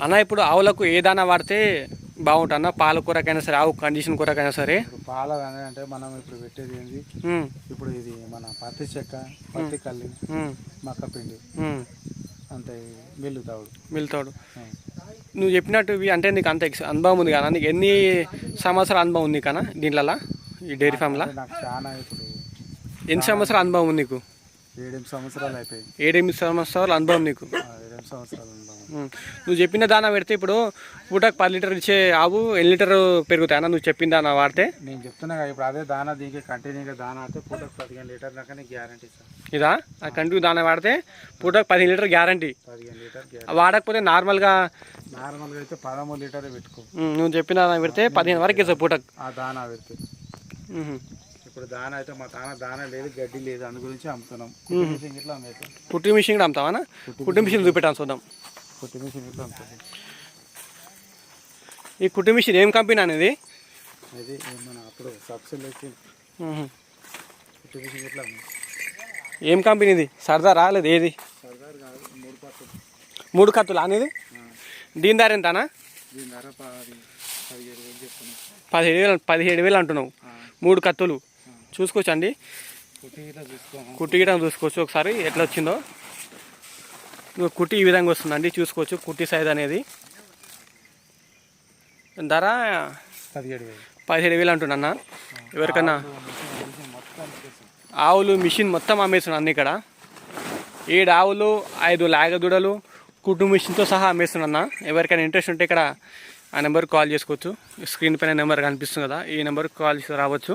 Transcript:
అన్న ఇప్పుడు ఆవులకు ఏ దానా వాడితే బాగుంటుంది అన్న పాల కూరకైనా సరే ఆవు కండిషన్ కూరకైనా సరే. పాల అంటే మనం ఇప్పుడు పెట్టేది ఏంది? ఇప్పుడు ఇది మన పత్తి చెక్క పత్తి కల్లి మక్క పిండి. అంతే మిల్లు తావుడు వెళ్తాడు ఆ. నువ్వు చెప్పినట్టు ఇవి అంటే నీకు అంత ఎక్స్ అనుభవం ఉంది కదా నీకు ఎన్ని సంవత్సరాల అనుభవం ఉంది కన్నా దీంట్లో ఈ డైరీ ఫామ్లో? నాకు చాలా ఇప్పుడు ఎన్ని సంవత్సరాల అనుభవం ఉంది నీకు? ఏడెనిమిది సంవత్సరాలు ఏడెనిమిది సంవత్సరాల అనుభవం నీకు? ఏడెనిమిది సంవత్సరాలు ఉమ్. నువ్వు చెప్పిన దానా పెడితే ఇప్పుడు పూటకు పది లీటర్ ఇచ్చే ఆవు ఎన్ని లీటర్ పెరుగుతాయన్నా నువ్వు చెప్పిన దానా వాడితే? నేను చెప్తున్నా కదా ఇప్పుడు అదే దానా దీనికి కంటిన్యూగా దానా అంటే పూటకు పదిహేను లీటర్ దాకా నీకు గ్యారంటీ సార్ ఇదా? ఆ కంటిన్యూ దానా వాడితే పూటకు పదిహేను లీటర్ గ్యారంటీ పదిహేను లీటర్ గ్యారంటీ వాడకపోతే నార్మల్గా నార్మల్గా అయితే పదమూడు లీటర్ పెట్టుకో. నువ్వు చెప్పిన దానా పెడితే పదిహేను వరకు ఇస్తావు పూటకు. ఆ దానా పెడితే. ఇప్పుడు దానా అయితే మా తాన దానా లేదు గడ్డి లేదు అందు గురించి అమ్ముతున్నాం. కుట్టి మిషన్ ఇట్లా అమ్మేస్తాం కుట్టి మిషన్ కూడా అమ్ముతావా కుట్టి మిషన్ చూపెట్టాను చూద్దాం. కుట్టి మిషన్ ఇట్లా అమ్ముతాం. ఈ కుట్టి మిషన్ ఏం కంపెనీ అనేది అది మన అప్పుడు సబ్సిడీ వచ్చి ఉహు. కుట్టి మిషన్ ఇట్లా ఏం కంపెనీ ఇది? సర్దారా లేదు ఏది? సర్దార్ కాదు మూడు పక్కలు మూడు కత్తులు అనేది దీని ధర ఎంతనా దీని ధర వేలు పదిహేడు వేలు పదిహేడు వేలు అంటున్నావు. మూడు కత్తులు. కుట్టి ఇట్లా చూసుకోము. కుట్టి గిటం చూసుకోవచ్చు. ఒకసారి ఎట్లా వచ్చిందో. కుట్టి ఈ విధంగా వస్తుందండి. చూసుకోవచ్చు కుట్టి సైజ్ అనేది. ధర పదిహేడు వేలు. అంటున్నా ఎవరికన్నా. ఆవులు మిషన్ మొత్తం అమ్మేస్తున్నాను అన్ని ఇక్కడ. ఏడు ఆవులు ఐదు లాగదుడలు కుటుంబ మిషన్తో సహా అమ్మేస్తున్నా ఎవరికైనా ఇంట్రెస్ట్ ఉంటే ఇక్కడ ఆ నెంబర్కి కాల్ చేసుకోవచ్చు. స్క్రీన్ పైన నెంబర్ కనిపిస్తుంది కదా ఈ నెంబర్కి కాల్ చేసి రావచ్చు.